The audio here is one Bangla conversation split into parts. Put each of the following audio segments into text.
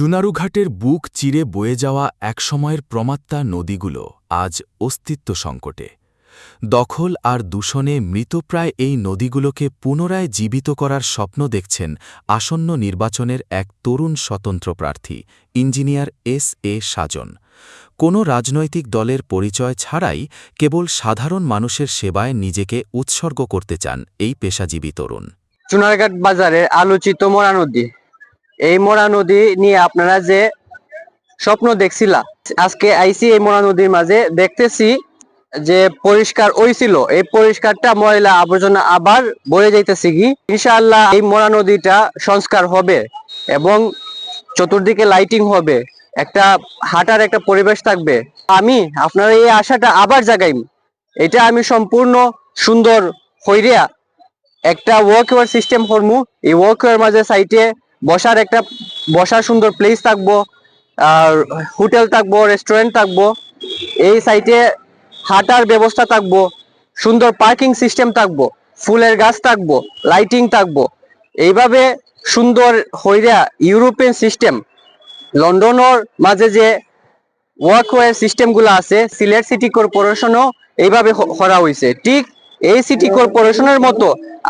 চুনারুঘাটের বুক চিরে বয়ে যাওয়া একসময়ের প্রমাত্তা নদীগুলো আজ অস্তিত্ব সংকটে। দখল আর দূষণে মৃতপ্রায় এই নদীগুলোকে পুনরায় জীবিত করার স্বপ্ন দেখছেন আসন্ন নির্বাচনের এক তরুণ স্বতন্ত্র প্রার্থী, ইঞ্জিনিয়ার এস এ সাজন। কোনো রাজনৈতিক দলের পরিচয় ছাড়াই কেবল সাধারণ মানুষের সেবায় নিজেকে উৎসর্গ করতে চান এই পেশাজীবী তরুণ। চুনারঘাট বাজারে আলোচিত মোরা নদী। এই মোরা নদী নিয়ে আপনারা যে স্বপ্ন দেখছিলা, আজকে আইসি এই মোরা নদীর মাঝে, দেখতেছি যে পরিষ্কার হইছিল। এই পরিষ্কারটা ময়লা আবর্জনা আবার বয়ে যাইতেছে কি? ইনশাআল্লাহ এই মোরা নদীটা সংস্কার হবে এবং চতুর্দিকে লাইটিং হবে, একটা হাঁটার একটা পরিবেশ থাকবে। আমি আপনার এই আশাটা আবার জাগাইম। এটা আমি সম্পূর্ণ সুন্দর হইরিয়া একটা ওয়ার্কওয়ার সিস্টেম করমু। এই ওয়ার্কওয়ার মাঝে সাইটে বসার একটা, বসার সুন্দর প্লেস থাকব, আর হোটেল থাকব রেস্টুরেন্ট থাকব, এই সাইটে হাঁটার ব্যবস্থা থাকব, সুন্দর পার্কিং সিস্টেম থাকব, ফুলের গাছ থাকব লাইটিং থাকব, এইভাবে সুন্দর হইরা ইউরোপিয়ান সিস্টেম লন্ডনের মাঝে যে ওয়ার্কওয়ে সিস্টেমগুলো আছে, সিলেট সিটি কর্পোরেশনও এইভাবে করা হয়েছে ঠিক এই সিটি কর্পোরেশনের মতো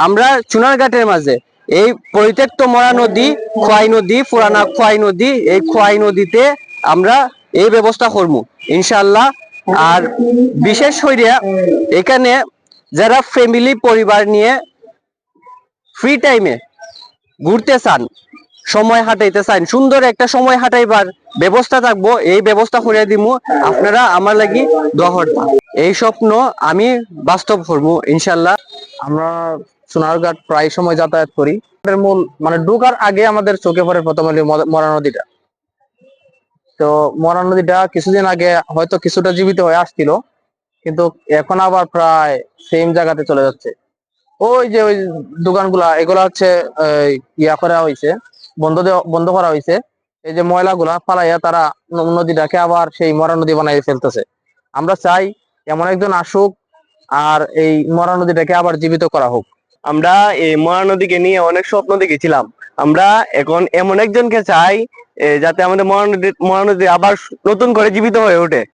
আমরা চুনারঘাটের মাঝে এই পরিত্যক্ত মরা নদী, খোয়াই নদী, পুরানা খোয়াই নদী, এই খোয়াই নদীতে আমরা এই ব্যবস্থা করব ইনশাল্লাহ আর বিশেষ হইয়া এখানে যারা ফ্যামিলি পরিবার নিয়ে ফ্রি টাইমে ঘুরতে চান, সময় হাঁটাইতে চান, সুন্দর একটা সময় হাঁটাইবার ব্যবস্থা থাকব, এই ব্যবস্থা করে দিব আপনারা আমার লাগি দোয়া এই স্বপ্ন আমি বাস্তব করব ইনশাল্লাহ আমরা সোনারঘাট প্রায় সময় যাতায়াত করি। মূল মানে ঢোকার আগে আমাদের চোখে পড়ে প্রথম মরা নদীটা। তো মরা নদীটা কিছুদিন আগে হয়তো কিছুটা জীবিত হয়ে আসছিল, কিন্তু এখন আবার প্রায় সেম জায়গাতে চলে যাচ্ছে। ওই যে ওই দোকানগুলা, এগুলা হচ্ছে ইয়া করা হয়েছে বন্ধ বন্ধ করা হয়েছে। এই যে ময়লাগুলা পালাইয়া তারা নদীটাকে আবার সেই মরা নদী বানাই ফেলতেছে। আমরা চাই এমন একজন আসুক আর এই মরা নদীটাকে আবার জীবিত করা হোক। আমরা এই মহানদীকে নিয়ে অনেক স্বপ্ন দেখেছিলাম। আমরা এখন এমন একজনকে চাই যাতে আমাদের মহানদী মরা নদী আবার নতুন করে জীবিত হয়ে ওঠে।